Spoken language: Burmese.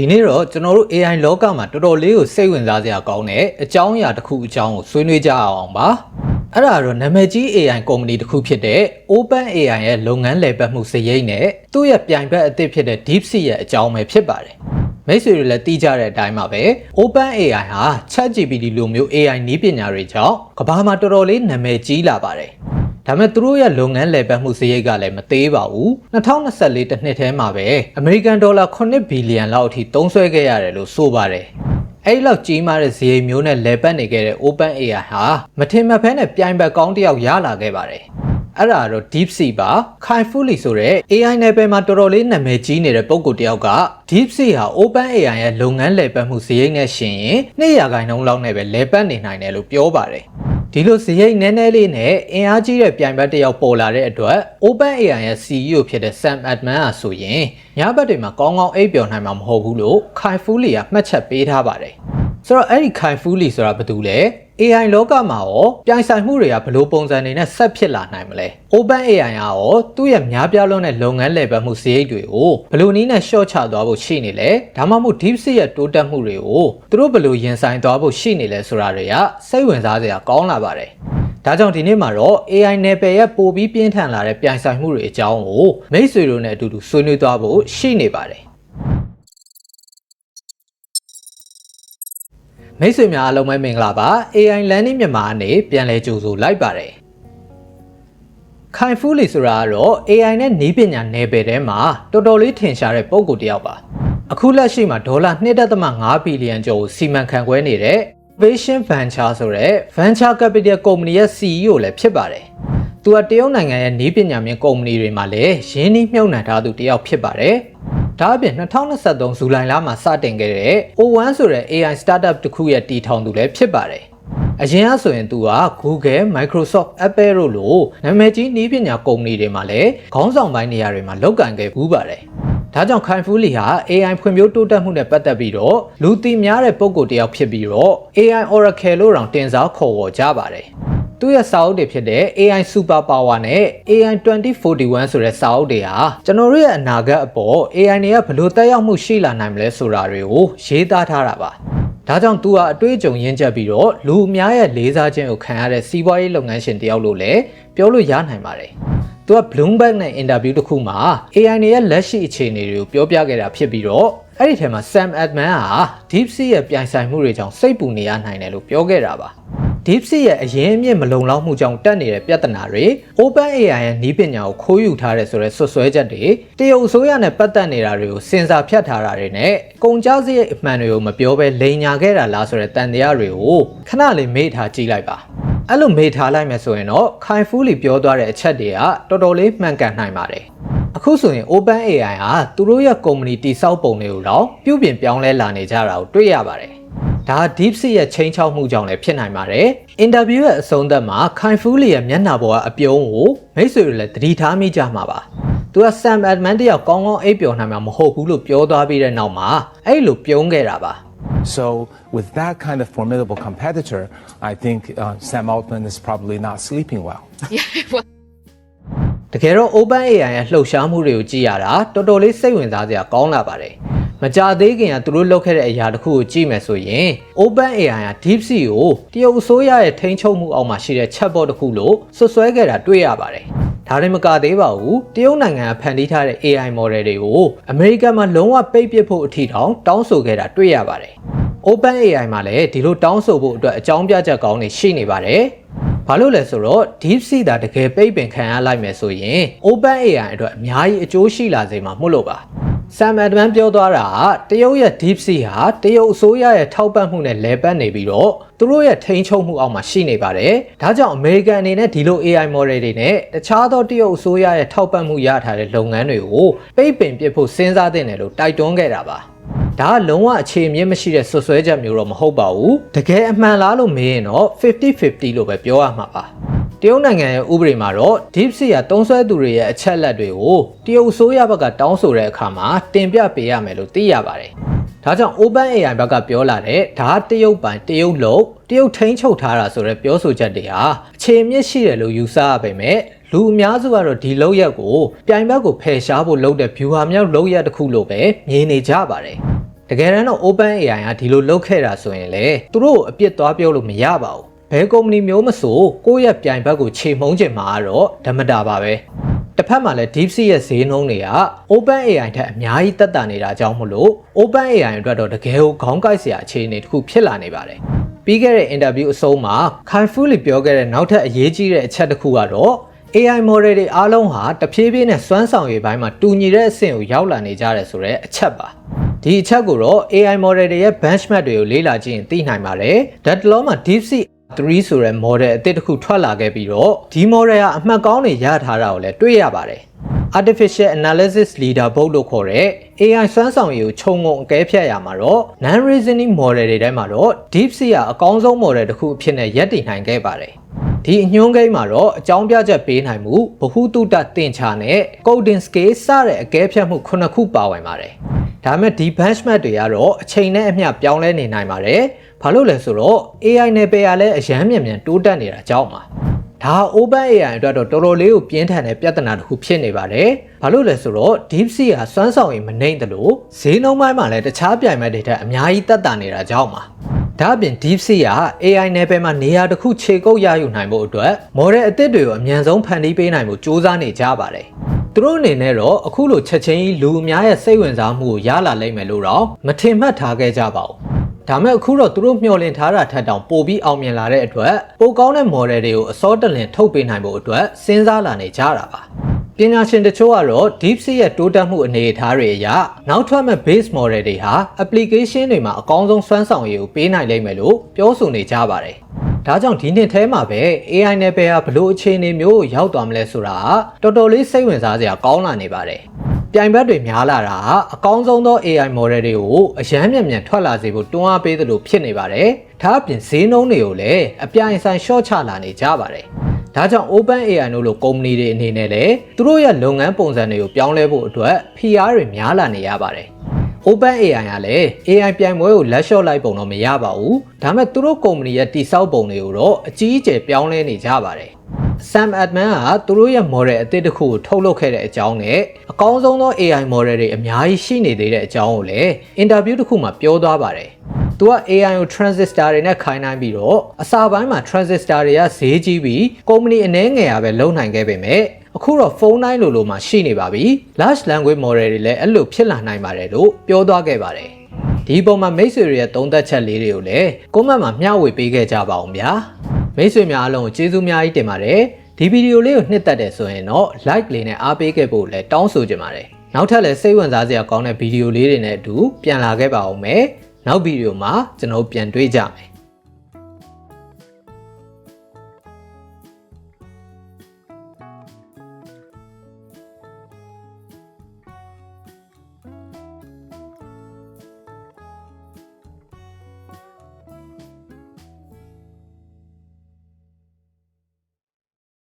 ဒီနေ့တော့ကျွန်တော်တို့ AI လောကမှာတော်တော်လေးကိုစိတ်ဝင်စားစရာကောင်းတဲ့အကြောင်းအရာတစ်ခုအကြောင်းကိုဆွေးနွေးကြအောင်ပါအဲ့ဒါတော့နာမည်ကြီး AI ကုမ္ပဏီတစ်ခုဖြစ်တဲ့ OpenAI ရဲ့လုပ်ငန်းလည်ပတ်မှုစရိတ်နဲ့သူ့ရဲ့ပြိုင်ဘက်အသစ်ဖြစ်တဲ့ DeepSeek ရဲ့အကြောင်းပဲဖြစ်ပါတယ်မိတ်ဆွေတွေလည်းသိကြတဲ့အတိုင်းပါပဲ OpenAI ဟာ ChatGPT လိုမျိုး AI နည်းပညာတွေကြောင့်ကမ္ဘာမှာတော်တော်လေးနာမည်ကြီးလာပါတယ် ဒါပေမဲ့သူတို့ရဲ့လုပ်ငန်းလည်ပတ်မှုစရိတ်ကလည်းမသေးပါဘူး2024တစ်နှစ်ထဲမှာပဲအမေရိကန်ဒေါ်လာ9ဘီလီယံလောက်အထိသုံးစွဲခဲ့ရတယ်လို့ဆိုပါတယ်အဲ့လောက်ကြီးမားတဲ့ဇယိမ်မျိုးနဲ့လဲပတ်နေခဲ့တဲ့ OpenAI ဟာမထင်မှတ်ဖဲနဲ့ပြိုင်ဘက်ကောင်းတစ်ယောက်ရလာခဲ့ပါတယ်အဲ့ဒါတော့ DeepSeek ပါ Kai Fu Lee ဆိုတဲ့ AI နယ်ပယ်မှာတော်တော်လေးနာမည်ကြီးနေတဲ့ပုံကိုတယောက်က DeepSeek ဟာ OpenAI ရဲ့လုပ်ငန်းလည်ပတ်မှုဇယိမ်နဲ့ရှင်ရင်200ခိုင်နှုန်းလောက်နဲ့ပဲလဲပတ်နေနိုင်တယ်လို့ပြောပါတယ် ဒီလိုဇယိတ်နည်းနည်းလေးနဲ့အင်အားကြီးတဲ့ပြိုင်ဘက်တစ်ယောက်ပေါ်လာတဲ့အတွက် OpenAI ရဲ့ CEO ဖြစ်တဲ့ Sam Altman อ่ะဆိုရင်ညဘက်တွေမှာကောင်းကောင်းအိပ်ပျော်နိုင်မှာမဟုတ်ဘူးလို့ Kai Fu Lee ကမှတ်ချက်ပေးထားပါတယ်ဆိုတော့အဲ့ဒီ Kai Fu Lee ဆိုတာဘာတူလဲ AI လောကမှာရောပြိုင်ဆိုင်မှုတွေကဘယ်လိုပုံစံတွေနဲ့ဆက်ဖြစ်လာနိုင်မလဲ Open AI ကရောသူ့ရဲ့များပြားလွန်းတဲ့လုပ်ငန်းလည်ပတ်မှုစရိတ်တွေကိုဘယ်လိုနည်းနဲ့ short ချသွားဖို့ရှိနေလဲဒါမှမဟုတ် DeepSeek ရဲ့တိုးတက်မှုတွေကိုသူတို့ဘယ်လိုရင်ဆိုင်သွားဖို့ရှိနေလဲဆိုတာတွေကစိတ်ဝင်စားစရာကောင်းလာပါတယ်ဒါကြောင့်ဒီနေ့မှာတော့ AI နယ်ပယ်ရဲ့ပိုပြီးပြင်းထန်လာတဲ့ပြိုင်ဆိုင်မှုတွေအကြောင်းကိုမိတ်ဆွေတို့နဲ့အတူတူဆွေးနွေးသွားဖို့ရှိနေပါတယ် မိတ်ဆွေများအားလုံးပဲမင်္ဂလာပါ AI Learning မြန်မာအနေပြန်လည်ကြိုဆိုလိုက်ပါတယ်ခိုင်ဖူးလီဆိုတာကတော့ AI နဲ့နည်းပညာနယ်ပယ်ထဲမှာတော်တော်လေးထင်ရှားတဲ့ပုံကိုတယောက်ပါအခုလက်ရှိမှာဒေါ်လာ1.5ဘီလီယံကျော်ကိုစီမံခန့်ခွဲနေတဲ့ Vision Venture ဆိုတဲ့ Venture Capital ကုမ္ပဏီရဲ့ CEO လည်းဖြစ်ပါတယ်သူကတရုတ်နိုင်ငံရဲ့နည်းပညာမြင့်ကုမ္ပဏီတွေမှာလည်းရင်းနှီးမြှုပ်နှံထားသူတယောက်ဖြစ်ပါတယ် ဒါအပြင်2023ဇူလိုင်လမှာစတင်ခဲ့တဲ့ O1 ဆိုတဲ့ AI startup တစ်ခုရဲ့တည်ထောင်သူလည်းဖြစ်ပါတယ်။အရင်ကဆိုရင်သူက Google, Microsoft, Apple တို့လိုနာမည်ကြီးနည်းပညာကုမ္ပဏီတွေမှာလည်းခေါင်းဆောင်ပိုင်းနေရာတွေမှာလုပ်ကိုင်ခဲ့ဘူးပါတယ်။ဒါကြောင့်ခိုင်ဖူးလီဟာ AI ဖွံ့ဖြိုးတိုးတက်မှုနဲ့ပတ်သက်ပြီးတော့လူသိများတဲ့ပုံကိုယ်တစ်ယောက်ဖြစ်ပြီးတော့ AI Oracle လို့တောင်တင်စားခေါ်ဝေါ်ကြပါတယ်။ သူ့ရဲ့စာအုပ်တွေဖြစ်တဲ့ AI Super Power နဲ့ AI 2041ဆိုတဲ့စာအုပ်တွေဟာကျွန်တော်တို့ရဲ့အနာဂတ်အပေါ် AI တွေကဘယ်လိုတက်ရောက်မှုရှိလာနိုင်မလဲဆိုတာတွေကိုရေးသားထားတာပါဒါကြောင့်သူဟာအတွေ့အကြုံရင့်ကျက်ပြီးတော့လူအများရဲ့လေးစားခြင်းကိုခံရတဲ့စီးပွားရေးလုပ်ငန်းရှင်တယောက်လို့လည်းပြောလို့ရနိုင်ပါတယ်သူက Bloomberg နဲ့အင်တာဗျူးတစ်ခုမှာ AI တွေရဲ့လက်ရှိအခြေအနေတွေကိုပြောပြခဲ့တာဖြစ်ပြီးတော့အဲ့ဒီထဲမှာ Sam Altman ဟာ DeepSeek ရဲ့ပြိုင်ဆိုင်မှုတွေကြောင့်စိတ်ပူနေရနိုင်တယ်လို့ပြောခဲ့တာပါ DeepSeek ရဲ့အရင်အမြင့်မလုံလောက်မှုကြောင့်တက်နေတဲ့ပြဿနာတွေ OpenAI ရဲ့နည်းပညာကိုခိုးယူထားတဲ့ဆိုတဲ့ဆွဆွဲချက်တွေတရုတ်အစိုးရနဲ့ပတ်သက်နေတာတွေကိုစင်စာဖြတ်ထားတာတွေနဲ့ကုန်ကြစရိတ်အမှန်တွေကိုမပြောဘဲလိန်ညာခဲ့တာလားဆိုတဲ့တန်တရားတွေကိုခဏလေးမေ့ထားကြည့်လိုက်ပါအဲ့လိုမေ့ထားလိုက်မယ်ဆိုရင်တော့ခိုင်ဖူးလီပြောသွားတဲ့အချက်တွေကတော်တော်လေးမှန်ကန်နိုင်ပါတယ်အခုဆိုရင် OpenAI ဟာသူတို့ရဲ့ကုမ္ပဏီတိစောက်ပုံတွေကိုတော့ပြုပြင်ပြောင်းလဲလာနေကြတာကိုတွေ့ရပါတယ် ဒါ DeepSeek ရဲ့ချိန်ချောက်မှုကြောင့်လည်းဖြစ်နိုင်ပါတယ်။အင်တာဗျူးရဲ့အဆုံးသတ်မှာခိုင်ဖူးလီရဲ့မျက်နှာပေါ်ကအပြုံးကိုမိတ်ဆွေတွေလည်းသတိထားမိကြမှာပါ။သူက Sam Altman တယောက်ကောင်းကောင်းအိပ်ပျော်နိုင်မှာမဟုတ်ဘူးလို့ပြောသွားပြီးတဲ့နောက်မှာအဲ့လိုပြုံးခဲ့တာပါ။ So, with that kind of formidable competitor, I think uh, Sam Altman is probably not sleeping well. တကယ်တော့ OpenAI ရဲ့လှုပ်ရှားမှုတွေကိုကြည့်ရတာတော်တော်လေးစိတ်ဝင်စားစရာကောင်းလာပါတယ်။ မကြသေးခင်ကသူတို့လုပ်ခဲ့တဲ့အရာတစ်ခုကိုကြည့်မယ်ဆိုရင် OpenAI က DeepSeek ကိုတရုတ်အစိုးရရဲ့ထိန်းချုပ်မှုအောက်မှာရှိတဲ့ chatbot တစ်ခုလို့ဆွဆွဲခဲ့တာတွေ့ရပါတယ်။ဒါရင်မကသေးပါဘူးတရုတ်နိုင်ငံကဖန်တီးထားတဲ့ AI model တွေကိုအမေရိကန်မှာလုံးဝပိတ်ပစ်ဖို့အထီတောင်တောင်းဆိုခဲ့တာတွေ့ရပါတယ်။ OpenAI မှာလည်းဒီလိုတောင်းဆိုဖို့အတွက်အကြောင်းပြချက်ကောင်းတွေရှိနေပါတယ်။ဘာလို့လဲဆိုတော့ DeepSeek ဒါတကယ်ပိတ်ပင်ခံရလိုက်မယ်ဆိုရင် OpenAI အတွက်အများကြီးအကျိုးရှိလာစေမှာမို့လို့ပါ Sam Altman ပြောသွားတာကတရုတ်ရဲ့ DeepSeek ဟာတရုတ်အစိုးရရဲ့ထောက်ပံ့မှုနဲ့လဲပတ်နေပြီးတော့သူတို့ရဲ့ထိန်းချုပ်မှုအောက်မှာရှိနေပါတယ်။ဒါကြောင့် American အနေနဲ့ဒီလို AI model တွေနဲ့တခြားသောတရုတ်အစိုးရရဲ့ထောက်ပံ့မှုရထားတဲ့လုပ်ငန်းတွေကိုပိတ်ပင်ပစ်ဖို့စဉ်းစားသင့်တယ်လို့တိုက်တွန်းခဲ့တာပါ။ဒါကလုံးဝအခြေအမြင့်မရှိတဲ့ဆွဆွဲချက်မျိုးတော့မဟုတ်ပါဘူးတကယ်အမှန်လားလို့မေးရင်တော့50-50လို့ပဲပြောရမှာပါ တရုတ်နိုင်ငံရဲ့ဥပဒေမှာတော့ DeepSeek ကတုံးဆွဲသူတွေရဲ့အချက်လက်တွေကိုတရုတ်ဆိုးရဘက်ကတောင်းဆိုတဲ့အခါမှာတင်ပြပေးရမယ်လို့သိရပါတယ်ဒါကြောင့် OpenAI ဘက်ကပြောလာတဲ့ဒါတရုတ်ပိုင်တရုတ်လုံးတရုတ်ထိန်းချုပ်ထားတာဆိုတဲ့ပြောဆိုချက်တွေဟာအခြေအမြစ်ရှိတယ်လို့ယူဆရပေမဲ့လူအများစုကတော့ဒီလောက်ရက်ကိုပြိုင်ဘက်ကိုဖယ်ရှားဖို့လုပ်တဲ့ view ဟာမြောက်လောက်ရက်တစ်ခုလို့ပဲမြင်နေကြပါတယ်တကယ်တမ်းတော့ OpenAI ကဒီလိုလုပ်ခဲ့တာဆိုရင်လေသူတို့ကိုအပြစ်သွားပြောလို့မရပါဘူး ဘယ်ကုမ္ပဏီမျိုးမဆိုကိုယ့်ရဲ့ပြိုင်ဘက်ကိုခြေမှုန်းချင်မှာကတော့ဓမ္မတာပါပဲတစ်ဖက်မှာလည်း DeepSeek ရဲ့ဈေးနှုန်းတွေက OpenAI ထက်အများကြီးတက်တာနေတာကြောင့်မလို့ OpenAI အတွက်တော့တကယ်ကိုခေါင်းကိုက်စရာအခြေအနေတစ်ခုဖြစ်လာနေပါတယ်ပြီးခဲ့တဲ့ interview အဆုံးမှာ Kai Fu လီပြောခဲ့တဲ့နောက်ထပ်အရေးကြီးတဲ့အချက်တစ်ခုကတော့ AI model တွေအားလုံးဟာတဖြည်းဖြည်းနဲ့စွမ်းဆောင်ရည်ပိုင်းမှာတူညီတဲ့အဆင့်ကိုရောက်လာနေကြတယ်ဆိုတဲ့အချက်ပါဒီအချက်ကိုတော့ AI model တွေရဲ့ benchmark တွေကိုလေ့လာကြည့်ရင်သိနိုင်ပါတယ်။ဒါတလုံးမှာ DeepSeek 3ဆိုတဲ့ model အသစ်တစ်ခုထွက်လာခဲ့ပြီးတော့ဒီ model ကအမှတ်ကောင်းတွေရထားတာကိုလည်းတွေ့ရပါတယ်။ Artificial Analysis Leaderboard လို့ခေါ်တဲ့ AI စွမ်းဆောင်ရည်ကိုခြုံငုံအကဲဖြတ်ရမှာတော့ non reasoning model တွေထဲမှာတော့ DeepSeek ကအကောင်းဆုံး model တစ်ခုအဖြစ်နဲ့ရပ်တည်နိုင်ခဲ့ပါတယ်။ ဒီအညွှန်းကိန်းမှာတော့အကြောင်းပြချက်ပေးနိုင်မှုဗဟုသုတတင်ချာနဲ့ coding scale စတဲ့အကဲဖြတ်မှုခုနှစ်ခုပါဝင်ပါတယ်။ဒါပေမဲ့ဒီ benchmark တွေကတော့အချိန်နဲ့အမျှပြောင်းလဲနေနိုင်ပါတယ်။ဘာလို့လဲဆိုတော့ AI နယ်ပယ်ကလည်းအရန်မြန်မြန်တိုးတက်နေတာကြောင့်ပါ။ဒါ OpenAI အတွက်တော့တော်တော်လေးကိုပြင်းထန်တဲ့ပြဿနာတစ်ခုဖြစ်နေပါတယ်။ဘာလို့လဲဆိုတော့ DeepSeek ကစွမ်းဆောင်ရည်မနှိမ့်တယ်လို့ဈေးနှုန်းပိုင်းမှာလည်းတခြားပြိုင်ဘက်တွေထက်အများကြီးတက်တာနေတာကြောင့်ပါ။ ဒါအပြင် DeepSeek က AI နယ်ပယ်မှာနေရာတစ်ခုခြေကုပ်ရယူနိုင်ဖို့အတွက် model အသစ်တွေကိုအမြန်ဆုံးဖန်တီးပေးနိုင်ဖို့ကြိုးစားနေကြပါတယ်။သူတို့အနေနဲ့တော့အခုလိုချက်ချင်းကြီးလူအများရဲ့စိတ်ဝင်စားမှုကိုရလာလိမ့်မယ်လို့တော့မထင်မှတ်ထားခဲ့ကြပါဘူး။ဒါမဲ့အခုတော့သူတို့မျှော်လင့်ထားတာထက်တောင်ပိုပြီးအောင်မြင်လာတဲ့အတွက်ပိုကောင်းတဲ့ model တွေကိုအစောတလင်ထုတ်ပေးနိုင်ဖို့အတွက်စဉ်းစားလာနေကြတာပါ ပညာရှင်တချို့ကတော့ DeepSeek ရဲ့တိုးတက်မှုအနေအထားတွေအရနောက်ထွက်မဲ့ base model တွေဟာ application တွေမှာအကောင်းဆုံးစွမ်းဆောင်ရည်ကိုပေးနိုင်လိမ့်မယ်လို့ပြောဆိုနေကြပါတယ်ဒါကြောင့်ဒီနှစ်ထဲမှာပဲ AI နယ်ပယ်ဟာဘလို့အခြေအနေမျိုးကိုရောက်သွားမလဲဆိုတာတော်တော်လေးစိတ်ဝင်စားစရာကောင်းလာနေပါတယ်ပြိုင်ဘက်တွေများလာတာဟာအကောင်းဆုံးသော AI model တွေကိုအရန်မြန်မြန်ထွက်လာစေဖို့တွန်းအားပေးသလိုဖြစ်နေပါတယ်။ဒါအပြင်ဈေးနှုန်းတွေကိုလည်းအပြိုင်ဆိုင် short ချလာနေကြပါတယ်။ ဒါကြောင့် OpenAI တို့လိုကုမ္ပဏီတွေအနေနဲ့လည်းသူတို့ရဲ့လုပ်ငန်းပုံစံတွေကိုပြောင်းလဲဖို့အတွက် PR တွေများလာနေရပါတယ်။ OpenAI ကလည်း AI ပြိုင်ပွဲကိုလက်လျှော့လိုက်ပုံတော့မရပါဘူး။ဒါပေမဲ့သူတို့ကုမ္ပဏီရဲ့တိစောက်ပုံတွေကိုတော့အကြီးအကျယ်ပြောင်းလဲနေကြပါတယ်။ Sam Altman ကသူတို့ရဲ့ model အသစ်တစ်ခုကိုထုတ်လုပ်ခဲ့တဲ့အကြောင်းနဲ့အကောင်းဆုံးသော AI model တွေအများကြီးရှိနေသေးတဲ့အကြောင်းကိုလည်း interview တစ်ခုမှာပြောသွားပါတယ်။ သူက AI ကို transistor တွေနဲ့ခိုင်းနိုင်ပြီးတော့အစာပိုင်းမှာ transistor တွေကဈေးကြီးပြီးကုမ္ပဏီအနည်းငယ်ရပဲလုံနိုင်ခဲ့ပေမဲ့အခုတော့ဖုန်းတိုင်းလိုလိုမှာရှိနေပါပြီ။ large language model တွေလည်းအဲ့လိုဖြစ်လာနိုင်ပါတယ်လို့ပြောသွားခဲ့ပါတယ်။ဒီပုံမှာမိတ်ဆွေတွေရဲ့သုံးသက်ချက်လေးတွေကိုလည်း comment မှာမျှဝေပေးခဲ့ကြပါအောင်ဗျာ။မိတ်ဆွေများအားလုံးကိုကျေးဇူးများကြီးတင်ပါတယ်ဒီဗီဒီယိုလေးကိုနှစ်သက်တယ်ဆိုရင်တော့ like လေးနဲ့အားပေးခဲ့ဖို့လည်းတောင်းဆိုချင်ပါတယ်နောက်ထပ်လည်းစိတ်ဝင်စားစရာကောင်းတဲ့ဗီဒီယိုလေးတွေနဲ့အတူပြန်လာခဲ့ပါအောင်မယ် နောက်ဗီဒီယိုမှာကျွန်တော်ပြန်တွေ့ကြမယ်